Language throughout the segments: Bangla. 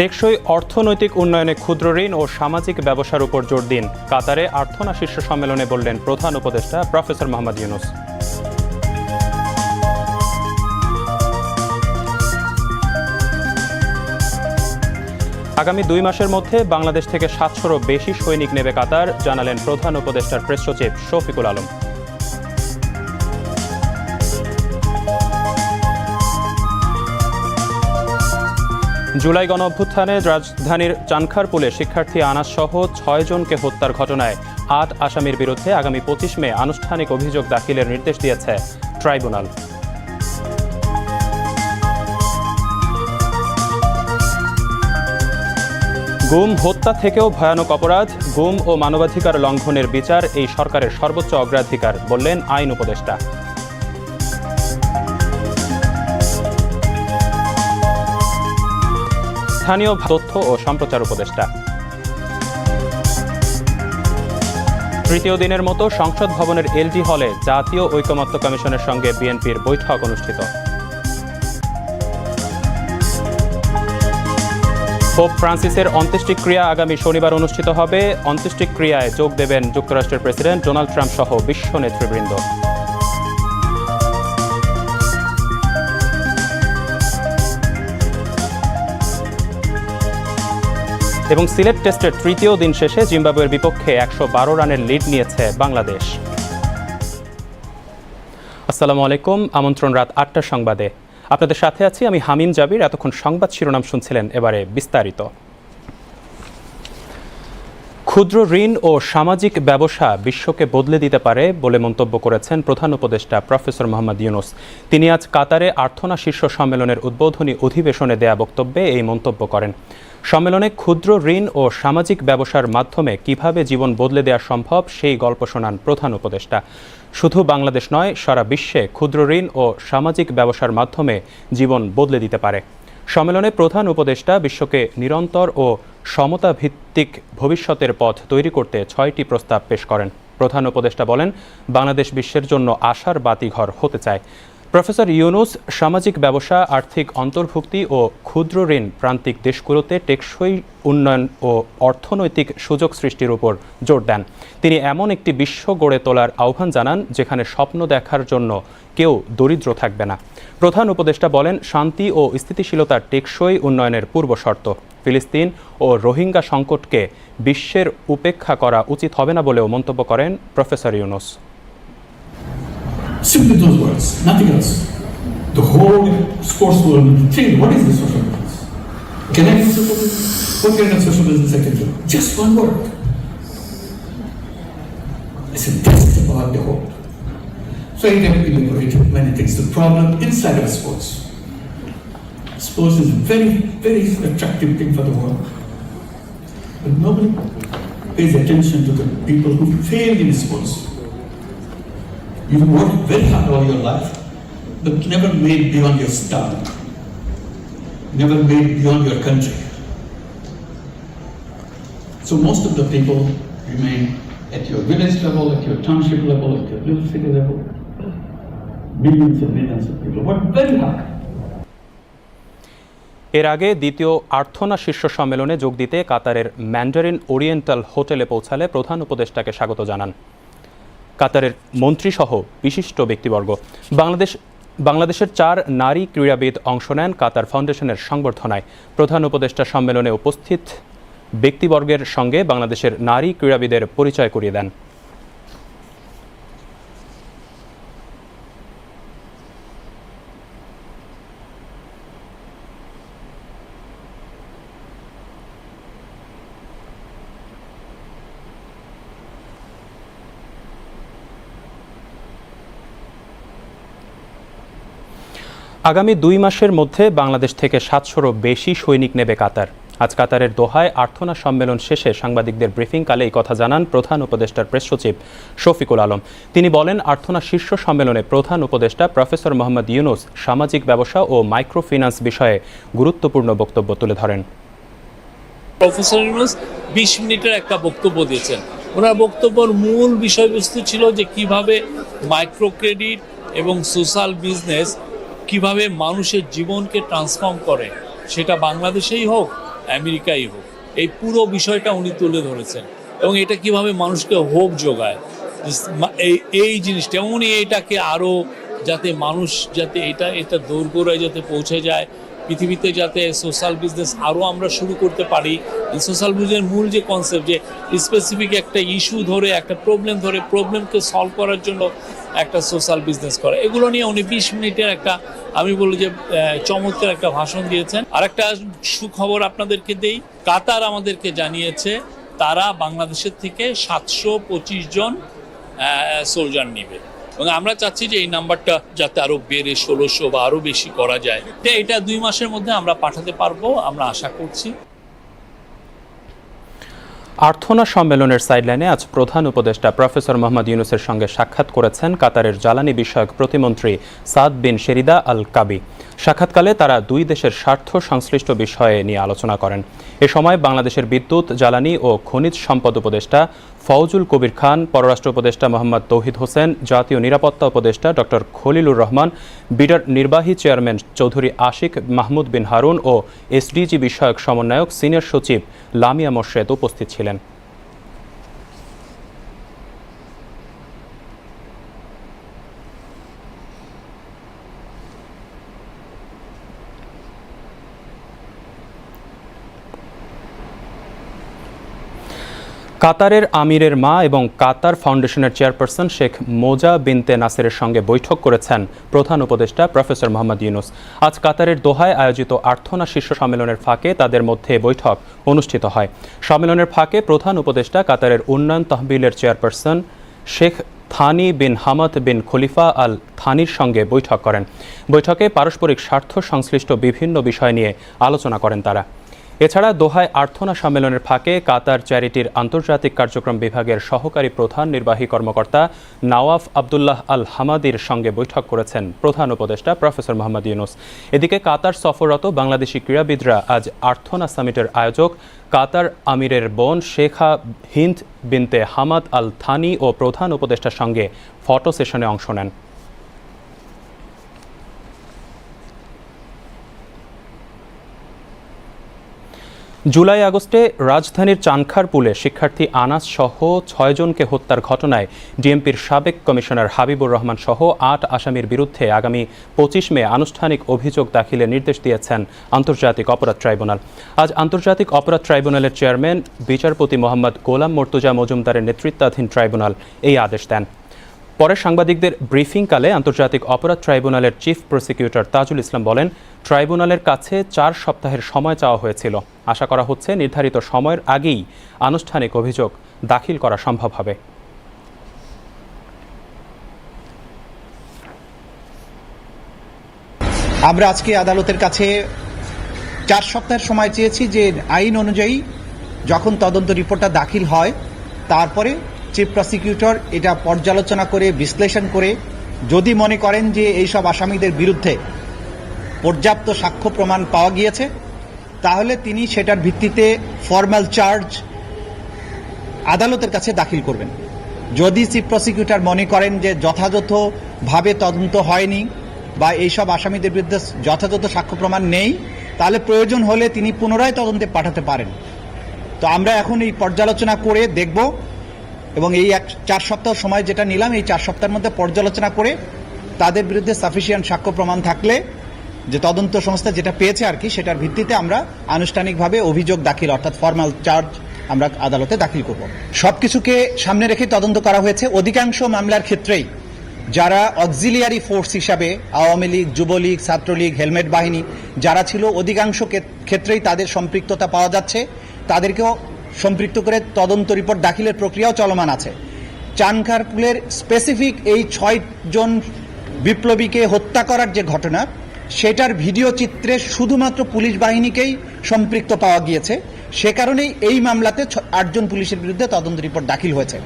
টেকসই অর্থনৈতিক উন্নয়নে ক্ষুদ্র ঋণ ও সামাজিক ব্যবসার উপর জোর দিন। কাতারে আর্থনা শীর্ষ সম্মেলনে বললেন প্রধান উপদেষ্টা প্রফেসর মোহাম্মদ ইউনুস। আগামী দুই মাসের মধ্যে বাংলাদেশ থেকে সাতশোরও বেশি সৈনিক নেবে কাতার, জানালেন প্রধান উপদেষ্টার প্রেস সচিব শফিকুল আলম। জুলাই গণ অভ্যুত্থানে রাজধানীর চানখারপুলে শিক্ষার্থী আনাস সহ ছয় জনকে হত্যার ঘটনায় আট আসামির বিরুদ্ধে আগামী পঁচিশ মে আনুষ্ঠানিক অভিযোগ দাখিলের নির্দেশ দিয়েছে ট্রাইব্যুনাল। গুম, হত্যা থেকেও ভয়ানক অপরাধ, গুম ও মানবাধিকার লঙ্ঘনের বিচার এই সরকারের সর্বোচ্চ অগ্রাধিকার, বললেন আইন উপদেষ্টা। স্থানীয় তথ্য ও সম্প্রচার উপদেষ্টা। তৃতীয় দিনের মতো সংসদ ভবনের এলজি হলে জাতীয় ঐকমত্য কমিশনের সঙ্গে বিএনপির বৈঠক অনুষ্ঠিত। পোপ ফ্রান্সিসের অন্ত্যেষ্টিক্রিয়া আগামী শনিবার অনুষ্ঠিত হবে। অন্ত্যেষ্টিক্রিয়ায় যোগ দেবেন যুক্তরাষ্ট্রের প্রেসিডেন্ট ডোনাল্ড ট্রাম্প সহ বিশ্ব নেতৃবৃন্দ। এবং সিলেট টেস্টের তৃতীয় দিন শেষে জিম্বাবুয়ের বিপক্ষে একশো বারো রানের লিড নিয়েছে বাংলাদেশ। আসসালামু আলাইকুম, আমন্ত্রণ রাত আটটা সংবাদে। আপনাদের সাথে আছি আমি হামিম জাবির। এতক্ষণ সংবাদ শিরোনাম শুনছিলেন এবারে বিস্তারিত। ক্ষুদ্র ঋণ ও সামাজিক ব্যবসা বিশ্বকে বদলে দিতে পারে বলে মন্তব্য করেছেন প্রধান উপদেষ্টা প্রফেসর মোহাম্মদ ইউনুস। তিনি আজ কাতারে আর্থনা শীর্ষ সম্মেলনের উদ্বোধনী অধিবেশনে দেয়া বক্তব্যে এই মন্তব্য করেন। সম্মেলনে ক্ষুদ্র ঋণ ও সামাজিক ব্যবসার মাধ্যমে কীভাবে জীবন বদলে দেওয়া সম্ভব, সেই গল্প শোনান প্রধান উপদেষ্টা। শুধু বাংলাদেশ নয়, সারা বিশ্বে ক্ষুদ্র ঋণ ও সামাজিক ব্যবসার মাধ্যমে জীবন বদলে দিতে পারে। সম্মেলনে প্রধান উপদেষ্টা বিশ্বকে নিরন্তর ও সমতা ভিত্তিক ভবিষ্যতের পথ তৈরি করতে ছয়টি প্রস্তাব পেশ করেন। প্রধান উপদেষ্টা বলেন, বাংলাদেশ বিশ্বের জন্য আশার বাতিঘর হতে চায়। প্রফেসর ইউনুস সামাজিক ব্যবসা, আর্থিক অন্তর্ভুক্তি ও ক্ষুদ্র ঋণ প্রান্তিক দেশগুলোতে টেকসই উন্নয়ন ও অর্থনৈতিক সুযোগ সৃষ্টির উপর জোর দেন। তিনি এমন একটি বিশ্ব গড়ে তোলার আহ্বান জানান, যেখানে স্বপ্ন দেখার জন্য কেউ দরিদ্র থাকবে না। প্রধান উপদেষ্টা বলেন, শান্তি ও স্থিতিশীলতার টেকসই উন্নয়নের পূর্ব শর্ত। ফিলিস্তিন ও রোহিঙ্গা সংকটকে বিশ্বের উপেক্ষা করা উচিত হবে না বলেও মন্তব্য করেন professor Yunus. Simply those words, nothing else. The whole sports world will change. What is the social business? Can I do social business? What kind of social business I can do? Just one word. I said, that's about the whole. So I can elaborate many things. The problem inside of sports. Sports is a very, very attractive thing for the world. But nobody pays attention to the people who failed in sports. You work very hard all your life, but never made beyond your star, never made beyond your country. So most of the people remain at your village level, at your township level, at your little city level. Millions and millions of people work very hard. এর আগে দ্বিতীয় আর্থনা শীর্ষ সম্মেলনে যোগ দিতে কাতারের ম্যান্ডারিন ওরিয়েন্টাল হোটেলে পৌঁছালে প্রধান উপদেষ্টাকে স্বাগত জানান কাতারের মন্ত্রীসহ বিশিষ্ট ব্যক্তিবর্গ। বাংলাদেশ, বাংলাদেশের চার নারী ক্রীড়াবিদ অংশ নেন কাতার ফাউন্ডেশনের সংবর্ধনায়। প্রধান উপদেষ্টা সম্মেলনে উপস্থিত ব্যক্তিবর্গের সঙ্গে বাংলাদেশের নারী ক্রীড়াবিদের পরিচয় করিয়ে দেন। আগামী দুই মাসের মধ্যে বাংলাদেশ থেকে সাতশোরও বেশি সৈনিক নেবে কাতার। আজ কাতারের দোহায় আর্থনা সম্মেলন শেষে সাংবাদিকদের ব্রিফিংকালে এই কথা জানান প্রধান উপদেষ্টার প্রেস সচিব শফিকুল আলম। তিনি বলেন, আর্থনা শীর্ষ সম্মেলনে প্রধান উপদেষ্টা প্রফেসর মোহাম্মদ ইউনুস সামাজিক ব্যবসা ও মাইক্রো ফিন্যান্স বিষয়ে গুরুত্বপূর্ণ বক্তব্য তুলে ধরেন। প্রফেসর ইউনুস বিশ মিনিটের একটা বক্তব্য দিয়েছেন। ওনার বক্তব্যের মূল বিষয়বস্তু ছিল যে কীভাবে মাইক্রো ক্রেডিট এবং সোশ্যাল বিজনেস কীভাবে মানুষের জীবনকে ট্রান্সফর্ম করে, সেটা বাংলাদেশেই হোক, আমেরিকাই হোক, এই পুরো বিষয়টা উনি তুলে ধরেছেন। এবং এটা কীভাবে মানুষকে হোপ যোগায় এই এই জিনিসটা উনি এটাকে আরও যাতে মানুষ যাতে এটা এটা দৌড়গোড়ায় যাতে পৌঁছে যায় পৃথিবীতে যাতে সোশ্যাল বিজনেস আরও আমরা শুরু করতে পারি সোশ্যাল বিজনেসের মূল যে কনসেপ্ট যে স্পেসিফিক একটা ইস্যু ধরে, একটা প্রবলেম ধরে প্রবলেমকে সলভ করার জন্য একটা সোশ্যাল বিজনেস করে। এগুলো নিয়ে উনি বিশ মিনিটের একটা, আমি বলি যে চমৎকার একটা ভাষণ দিয়েছেন। আর একটা সুখবর আপনাদেরকে দেই, কাতার আমাদেরকে জানিয়েছে, তারা বাংলাদেশের থেকে সাতশো পঁচিশ জন সোলজার নিবে। এবং আমরা চাচ্ছি যে এই নাম্বারটা যাতে আরও বেড়ে ষোলোশো বা আরও বেশি করা যায়। এটা দুই মাসের মধ্যে আমরা পাঠাতে পারব, আমরা আশা করছি। আর্থনা সম্মেলনের সাইডলাইনে আজ প্রধান উপদেষ্টা প্রফেসর মোহাম্মদ ইউনুসের সঙ্গে সাক্ষাৎ করেছেন কাতারের জ্বালানি বিষয়ক প্রতিমন্ত্রী সাদ বিন শেরিদা আল কাবি। সাক্ষাৎকালে তারা দুই দেশের স্বার্থ সংশ্লিষ্ট বিষয়ে নিয়ে আলোচনা করেন। এ সময় বাংলাদেশের বিদ্যুৎ, জ্বালানি ও খনিজ সম্পদ উপদেষ্টা ফৌজুল কবির খান, পররাষ্ট্র উপদেষ্টা মোহাম্মদ তৌহিদ হোসেন, জাতীয় নিরাপত্তা উপদেষ্টা ডক্টর খলিলুর রহমান, বিডার নির্বাহী চেয়ারম্যান চৌধুরী আশিক মাহমুদ বিন হারুন ও এসডিজি বিষয়ক সমন্বয়ক সিনিয়র সচিব লামিয়া মোর্শেদ উপস্থিত ছিলেন। কাতারের আমিরের মা এবং কাতার ফাউন্ডেশনের চেয়ারপারসন শেখ মোজা বিনতে নাসেরের সঙ্গে বৈঠক করেছেন প্রধান উপদেষ্টা প্রফেসর মোহাম্মদ ইউনুস। আজ কাতারের দোহায় আয়োজিত আর্থনা শীর্ষ সম্মেলনের ফাঁকে তাদের মধ্যে বৈঠক অনুষ্ঠিত হয়। সম্মেলনের ফাঁকে প্রধান উপদেষ্টা কাতারের উন্নয়ন তহবিলের chairperson Sheikh Thani bin Hamad bin Khalifa Al থানির সঙ্গে বৈঠক করেন। বৈঠকে পারস্পরিক স্বার্থ সংশ্লিষ্ট বিভিন্ন বিষয় নিয়ে আলোচনা করেন তারা। এছাড়া দোহায় আর্থনা সম্মেলনের ফাঁকে কাতার চ্যারিটির আন্তর্জাতিক কার্যক্রম বিভাগের সহকারী প্রধান নির্বাহী কর্মকর্তা নওয়াফ আবদুল্লাহ আল হামাদির সঙ্গে বৈঠক করেছেন প্রধান উপদেষ্টা প্রফেসর মোহাম্মদ ইউনুস। এদিকে কাতার সফররত বাংলাদেশি ক্রীড়াবিদরা আজ আর্থনা সামিটের আয়োজক কাতার আমিরের বোন শেখা হিন্দ বিনতে হামাদ আল থানি ও প্রধান উপদেষ্টার সঙ্গে ফটো সেশনে অংশ নেন। জুলাই আগস্টে রাজধানীর চানখারপুলে শিক্ষার্থী আনাস সহ ছয়জনকে হত্যার ঘটনায় ডিএমপির সাবেক কমিশনার হাবিবুর রহমান সহ আট আসামির বিরুদ্ধে আগামী পঁচিশ মে আনুষ্ঠানিক অভিযোগ দাখিলের নির্দেশ দিয়েছেন আন্তর্জাতিক অপরাধ ট্রাইব্যুনাল। আজ আন্তর্জাতিক অপরাধ ট্রাইব্যুনালের চেয়ারম্যান, বিচারপতি মোহাম্মদ গোলাম মর্তুজা মজুমদারের নেতৃত্বাধীন ট্রাইব্যুনাল এই আদেশ দেন। পরে সাংবাদিকদের ব্রিফিংকালে আন্তর্জাতিক অপরাধ ট্রাইব্যুনালের চিফ প্রসিকিউটর তাজুল ইসলাম বলেন, ট্রাইব্যুনালের কাছে চার সপ্তাহের সময় চাওয়া হয়েছিল। আশা করা হচ্ছে নির্ধারিত সময়ের আগেই আনুষ্ঠানিক অভিযোগ দাখিল করা সম্ভব হবে। আমরা আজকে আদালতের কাছে চার সপ্তাহের সময় চেয়েছি যে আইন অনুযায়ী যখন তদন্ত রিপোর্টটা দাখিল হয়, তারপরে চিফ প্রসিকিউটর এটা পর্যালোচনা করে, বিশ্লেষণ করে, যদি মনে করেন যে এইসব আসামিদের বিরুদ্ধে পর্যাপ্ত সাক্ষ্য প্রমাণ পাওয়া গিয়েছে, তাহলে তিনি সেটার ভিত্তিতে ফর্মাল চার্জ আদালতের কাছে দাখিল করবেন। যদি চিফ প্রসিকিউটর মনে করেন যে যথাযথভাবে তদন্ত হয়নি বা এইসব আসামিদের বিরুদ্ধে যথাযথ সাক্ষ্য প্রমাণ নেই, তাহলে প্রয়োজন হলে তিনি পুনরায় তদন্তে পাঠাতে পারেন। তো আমরা এখন এই পর্যালোচনা করে দেখব এবং এই এক চার সপ্তাহ সময় যেটা নিলাম, এই চার সপ্তাহের মধ্যে পর্যালোচনা করে তাদের বিরুদ্ধে সাফিসিয়েন্ট সাক্ষ্য প্রমাণ থাকলে যে তদন্ত সংস্থা যেটা পেয়েছে আর কি, সেটার ভিত্তিতে আমরা আনুষ্ঠানিকভাবে অভিযোগ দাখিল, অর্থাৎ ফর্মাল চার্জ আমরা আদালতে দাখিল করব। সবকিছুকে সামনে রেখে তদন্ত করা হয়েছে। অধিকাংশ মামলার ক্ষেত্রেই যারা অক্সিলিয়ারি ফোর্স হিসাবে, আওয়ামী লীগ, যুবলীগ, ছাত্রলীগ, হেলমেট বাহিনী, যারা ছিল, অধিকাংশ ক্ষেত্রেই তাদের সম্পৃক্ততা পাওয়া যাচ্ছে। তাদেরকেও সম্পৃক্ত করে তদন্ত রিপোর্ট দাখিলের প্রক্রিয়াও চলমান আছে। চানখারপুলের স্পেসিফিক এই ছয় জন বিপ্লবীকে হত্যা করার যে ঘটনা, সেটার ভিডিও চিত্রে শুধুমাত্র পুলিশ বাহিনীকেই সম্পৃক্ত পাওয়া গিয়েছে। সে কারণেই এই মামলাতে আটজন পুলিশের বিরুদ্ধে তদন্ত রিপোর্ট দাখিল হয়েছে।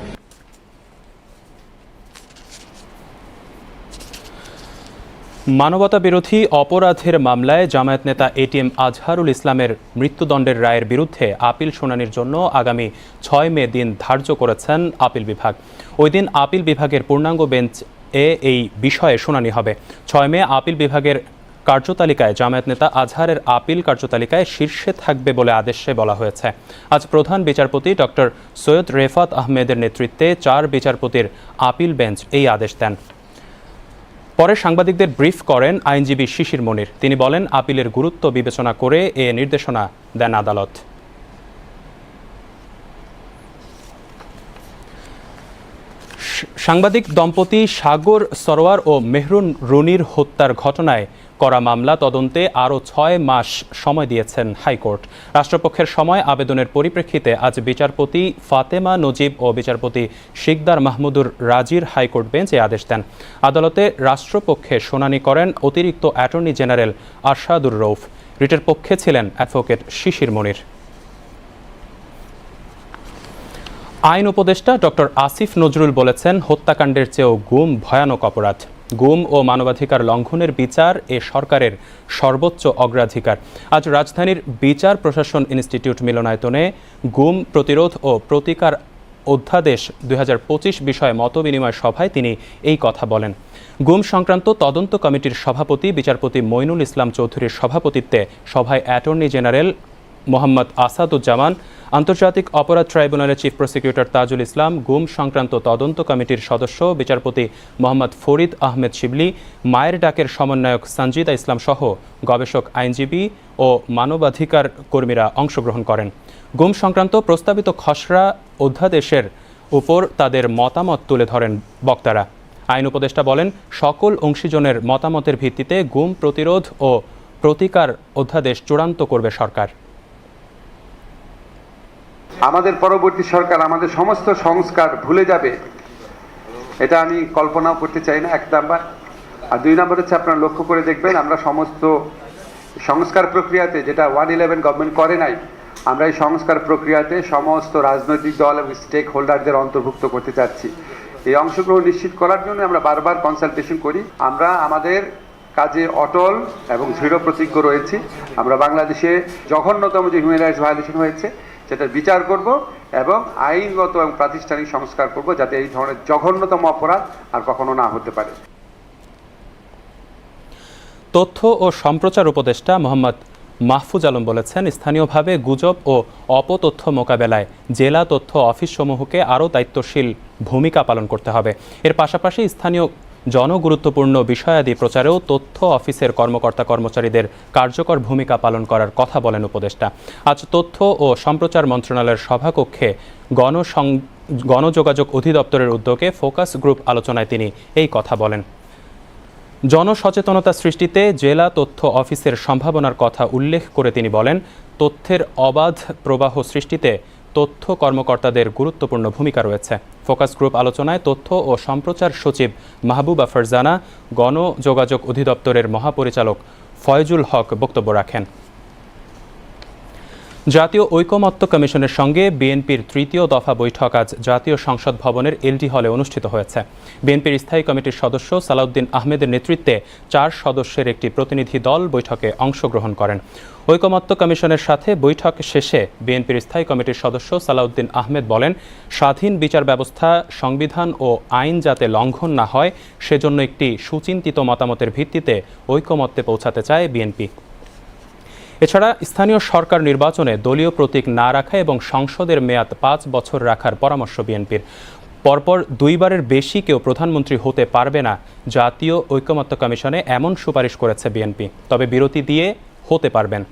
মানবতা বিরোধী অপরাধের মামলায় জামায়াত নেতা এটিএম আজহারুল ইসলামের মৃত্যুদণ্ডের রায়ের বিরুদ্ধে আপিল শুনানির জন্য আগামী ছয় মে দিন ধার্য করেছেন আপিল বিভাগ। ওই দিন আপিল বিভাগের পূর্ণাঙ্গ বেঞ্চ এ এই বিষয়ে শুনানি হবে। ছয় মে আপিল বিভাগের কার্যতালিকায় জামায়াত নেতা আজহারের আপিল কার্যতালিকায় শীর্ষে থাকবে বলে আদেশে বলা হয়েছে। আজ প্রধান বিচারপতি ডক্টর সৈয়দ রেফাত আহমেদের নেতৃত্বে চার বিচারপতির আপিল বেঞ্চ এই আদেশ দেন। পরে সাংবাদিকদের ব্রিফ করেন আইনজীবী শিশির মনির। তিনি বলেন, আপিলের গুরুত্ব বিবেচনা করে এ নির্দেশনা দেন আদালত। সাংবাদিক দম্পতি সাগর সরোয়ার ও মেহরুন রুনির হত্যার ঘটনায় করা মামলা তদন্তে আরও ছয় মাস সময় দিয়েছেন হাইকোর্ট। রাষ্ট্রপক্ষের সময় আবেদনের পরিপ্রেক্ষিতে আজ বিচারপতি ফাতেমা নজিব ও বিচারপতি শিকদার মাহমুদুর রাজির হাইকোর্ট বেঞ্চ এ আদেশ দেন। আদালতে রাষ্ট্রপক্ষে শুনানি করেন অতিরিক্ত অ্যাটর্নি জেনারেল আরশাদুর রৌফ রিটের পক্ষে ছিলেন অ্যাডভোকেট শিশির মনির। আইন উপদেষ্টা ডক্টর আসিফ নজরুল বলেছেন, হত্যাকাণ্ডের চেয়েও গুম ভয়ানক অপরাধ। গুম ও মানবাধিকার লঙ্ঘনের বিচার এ সরকারের সর্বোচ্চ অগ্রাধিকার। আজ রাজধানীর বিচার প্রশাসন ইনস্টিটিউট মিলনায়তনে গুম প্রতিরোধ ও প্রতিকার অধ্যাদেশ দু হাজার পঁচিশ বিষয়ে মতবিনিময় সভায় তিনি এই কথা বলেন। গুম সংক্রান্ত তদন্ত কমিটির সভাপতি বিচারপতি মইনুল ইসলাম চৌধুরীর সভাপতিত্বে সভায় অ্যাটর্নি জেনারেল মোহাম্মদ আসাদুজ্জামান, আন্তর্জাতিক অপরাধ ট্রাইব্যুনালের চিফ প্রসিকিউটর তাজুল ইসলাম, গুম সংক্রান্ত তদন্ত কমিটির সদস্য বিচারপতি মোহাম্মদ ফরিদ আহমেদ শিবলি, মায়ের ডাকের সমন্বয়ক সঞ্জিদা ইসলাম সহ গবেষক আইনজীবী ও মানবাধিকার কর্মীরা অংশগ্রহণ করেন। গুম সংক্রান্ত প্রস্তাবিত খসড়া অধ্যাদেশের উপর তাদের মতামত তুলে ধরেন বক্তারা। আইন উপদেষ্টা বলেন, সকল অংশীজনের মতামতের ভিত্তিতে গুম প্রতিরোধ ও প্রতিকার অধ্যাদেশ চূড়ান্ত করবে সরকার। আমাদের পরবর্তী সরকার আমাদের সমস্ত সংস্কার ভুলে যাবে। এটা আমি কল্পনাও করতে চাই না, এক নাম্বার। আর দুই নম্বর হচ্ছে আপনারা লক্ষ্য করে দেখবেন, আমরা সমস্ত সংস্কার প্রক্রিয়াতে যেটা ওয়ান ইলেভেন গভর্নমেন্ট করে নাই, আমরা এই সংস্কার প্রক্রিয়াতে সমস্ত রাজনৈতিক দল এবং স্টেক হোল্ডারদের অন্তর্ভুক্ত করতে চাচ্ছি। এই অংশগ্রহণ নিশ্চিত করার জন্য আমরা বারবার কনসালটেশন করি। আমরা আমাদের কাজে অটল এবং দৃঢ় প্রতিজ্ঞ রয়েছি। আমরা বাংলাদেশে জঘন্যতম যে হিউম্যান রাইটস ভায়োলেশন হয়েছে সেটার বিচার করব এবং আইনগত এবং প্রাতিষ্ঠানিক সংস্কার করব যাতে এই ধরনের জঘন্যতম অপরাধ আর কখনো না হতে পারে। তথ্য ও সম্প্রচার উপদেষ্টা মোহাম্মদ মাহফুজ আলম বলেছেন, স্থানীয়ভাবে গুজব ও অপতথ্য মোকাবেলায় জেলা তথ্য অফিস সমূহকে আরও দায়িত্বশীল ভূমিকা পালন করতে হবে। এর পাশাপাশি স্থানীয় জনগুরুত্বপূর্ণ বিষয়াদি প্রচারেও তথ্য অফিসের কর্মকর্তা কর্মচারীদের কার্যকর ভূমিকা পালন করার কথা বলেন উপদেষ্টা। আজ তথ্য ও সম্প্রচার মন্ত্রণালয়ের সভাকক্ষে গণসং, গণযোগাযোগ অধিদপ্তরের উদ্যোগে ফোকাস গ্রুপ আলোচনায় তিনি এই কথা বলেন। জনসচেতনতা সৃষ্টিতে জেলা তথ্য অফিসের সম্ভাবনার কথা উল্লেখ করে তিনি বলেন, তথ্যের অবাধ প্রবাহ সৃষ্টিতে তথ্য কর্মকর্তাদের গুরুত্বপূর্ণ ভূমিকা রয়েছে। ফোকাস গ্রুপ আলোচনায় তথ্য ও সম্প্রচার সচিব মাহবুবা ফারজানা, গণযোগাযোগ অধিদপ্তরের মহাপরিচালক ফয়জুল হক বক্তব্য রাখেন। জাতীয় ঐকমত্য কমিশনের সঙ্গে বিএনপির তৃতীয় দফা বৈঠক আজ জাতীয় সংসদ ভবনের এলডি হলে অনুষ্ঠিত হয়েছে। বিএনপির স্থায়ী কমিটির সদস্য সালাউদ্দিন আহমেদের নেতৃত্বে চার সদস্যের একটি প্রতিনিধি দল বৈঠকে অংশগ্রহণ করেন। ঐকমত্য কমিশনের সাথে বৈঠক শেষে বিএনপির স্থায়ী কমিটির সদস্য সালাউদ্দিন আহমেদ বলেন, স্বাধীন বিচার ব্যবস্থা, সংবিধান ও আইন যাতে লঙ্ঘন না হয়, সেজন্য একটি সুচিন্তিত মতামতের ভিত্তিতে ঐকমত্যে পৌঁছাতে চায় বিএনপি। এছাড়া স্থানীয় সরকার নির্বাচনে দলীয় প্রতীক না রাখা এবং সংসদের মেয়াদ পাঁচ বছর রাখার পরামর্শ বিএনপির। পরপর দুইবারের বেশি কেউ প্রধানমন্ত্রী হতে পারবে না, জাতীয় ঐক্যমত্য কমিশনে এমন সুপারিশ করেছে বিএনপি। তবে বিরতি দিয়ে হতে পারবেন।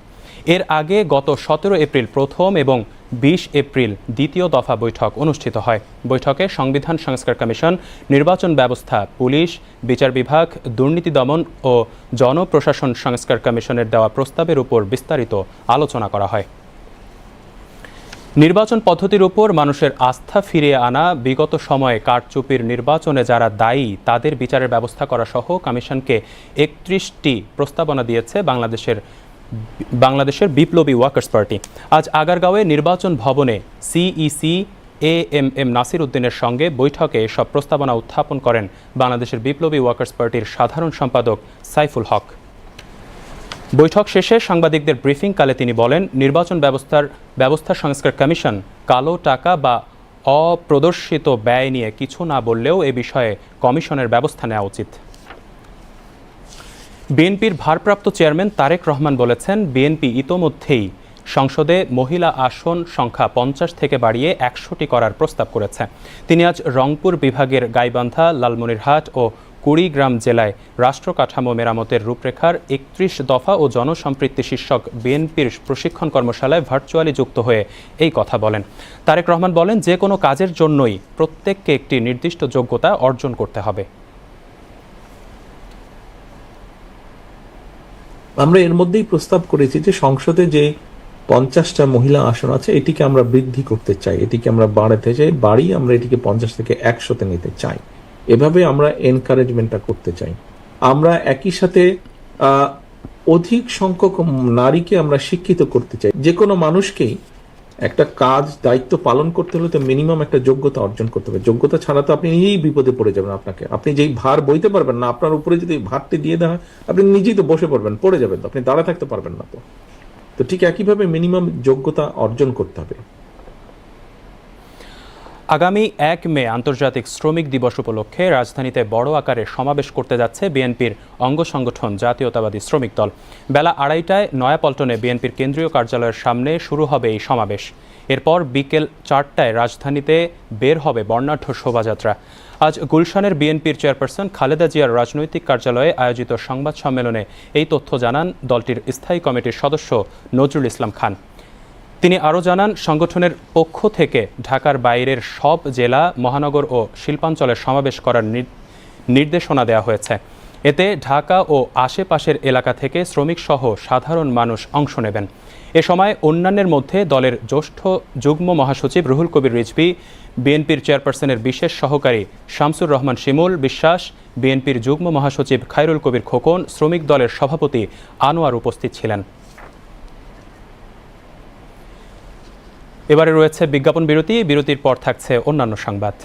এর আগে গত সতেরো এপ্রিল প্রথম এবং বিশ এপ্রিল দ্বিতীয় দফা বৈঠক অনুষ্ঠিত হয়। বৈঠকে সংবিধান সংস্কার কমিশন, নির্বাচন ব্যবস্থা, পুলিশ, বিচার বিভাগ, দুর্নীতি দমন ও জনপ্রশাসন সংস্কার কমিশনের দেওয়া প্রস্তাবের উপর বিস্তারিত আলোচনা করা হয়। নির্বাচন পদ্ধতির উপর মানুষের আস্থা ফিরিয়ে আনা, বিগত সময়ে কারচুপির নির্বাচনে যারা দায়ী, তাদের বিচারের ব্যবস্থা করা সহ কমিশনকে একত্রিশটি প্রস্তাবনা দিয়েছে বাংলাদেশের বাংলাদেশের বিপ্লবী ওয়ার্কার্স পার্টি। আজ আগারগাঁওয়ে নির্বাচন ভবনে CEC A M M Nasir উদ্দিনের সঙ্গে বৈঠকে সব প্রস্তাবনা উত্থাপন করেন বাংলাদেশের বিপ্লবী ওয়ার্কার্স পার্টির সাধারণ সম্পাদক সাইফুল হক। বৈঠক শেষে সাংবাদিকদের ব্রিফিংকালে তিনি বলেন, নির্বাচন ব্যবস্থার, ব্যবস্থা সংস্কার কমিশন কালো টাকা বা অপ্রদর্শিত ব্যয় নিয়ে কিছু না বললেও এ বিষয়ে কমিশনের ব্যবস্থা নেওয়া উচিত। বিএনপির ভারপ্রাপ্ত চেয়ারম্যান তারেক রহমান বলেছেন, বিএনপি ইতোমধ্যেই সংসদে মহিলা আসন সংখ্যা পঞ্চাশ থেকে বাড়িয়ে একশোটি করার প্রস্তাব করেছে। তিনি আজ রংপুর বিভাগের গাইবান্ধা, লালমনিরহাট ও কুড়িগ্রাম জেলায় রাষ্ট্র কাঠামো মেরামতের রূপরেখার একত্রিশ দফা ও জনসম্পৃক্তি শীর্ষক বিএনপির প্রশিক্ষণ কর্মশালায় ভার্চুয়ালি যুক্ত হয়ে এই কথা বলেন। তারেক রহমান বলেন, যে কোনো কাজের জন্যই প্রত্যেককে একটি নির্দিষ্ট যোগ্যতা অর্জন করতে হবে। আমরা এর মধ্যেই প্রস্তাব করেছি যে সংসদে যে পঞ্চাশটা মহিলা আসন আছে, এটিকে আমরা বৃদ্ধি করতে চাই, এটিকে আমরা বাড়াতে চাই বাড়ি আমরা এটিকে পঞ্চাশ থেকে একশোতে নিতে চাই। এভাবে আমরা এনকারেজমেন্টটা করতে চাই। আমরা একই সাথে অধিক সংখ্যক নারীকে আমরা শিক্ষিত করতে চাই। যে কোনো মানুষকেই একটা কাজ, দায়িত্ব পালন করতে হলে তো মিনিমাম একটা যোগ্যতা অর্জন করতে হবে। যোগ্যতা ছাড়া তো আপনি নিজেই বিপদে পড়ে যাবেন আপনাকে। আপনি যেই ভার বইতে পারবেন না, আপনার উপরে যদি ভারটি দিয়ে দেওয়া হয়, আপনি নিজেই তো বসে পড়বেন, পড়ে যাবেন তো, আপনি দাঁড়া থাকতে পারবেন না তো। তো ঠিক একইভাবে মিনিমাম যোগ্যতা অর্জন করতে হবে। আগামী এক মে আন্তর্জাতিক শ্রমিক দিবস উপলক্ষে রাজধানীতে বড় আকারে সমাবেশ করতে যাচ্ছে বিএনপির অঙ্গ সংগঠন জাতীয়তাবাদী শ্রমিক দল। বেলা আড়াইটায় নয়াপল্টনে বিএনপির কেন্দ্রীয় কার্যালয়ের সামনে শুরু হবে এই সমাবেশ। এরপর বিকেল চারটায় রাজধানীতে বের হবে বর্ণাঢ্য শোভাযাত্রা। আজ গুলশানের বিএনপির চেয়ারপারসন খালেদা জিয়ার রাজনৈতিক কার্যালয়ে আয়োজিত সংবাদ সম্মেলনে এই তথ্য জানান দলটির স্থায়ী কমিটির সদস্য নজরুল ইসলাম খান। তিনি আরও জানান, সংগঠনের পক্ষ থেকে ঢাকার বাইরের সব জেলা, মহানগর ও শিল্পাঞ্চলের সমাবেশ করার নির্দেশনা দেওয়া হয়েছে। এতে ঢাকা ও আশেপাশের এলাকা থেকে শ্রমিক সহ সাধারণ মানুষ অংশ নেবেন। এ সময় অন্যান্যের মধ্যে দলের জ্যেষ্ঠ যুগ্ম মহাসচিব রুহুল কবির রিজভী, বিএনপির চেয়ারপারসনের বিশেষ সহকারী শামসুর রহমান শিমুল বিশ্বাস, বিএনপির যুগ্ম মহাসচিব খায়রুল কবির খোকন, শ্রমিক দলের সভাপতি আনোয়ার উপস্থিত ছিলেন। এবারে রয়েছে বিজ্ঞাপন বিরতি বিরতির পর থাকছে অন্যান্য সংবাদ।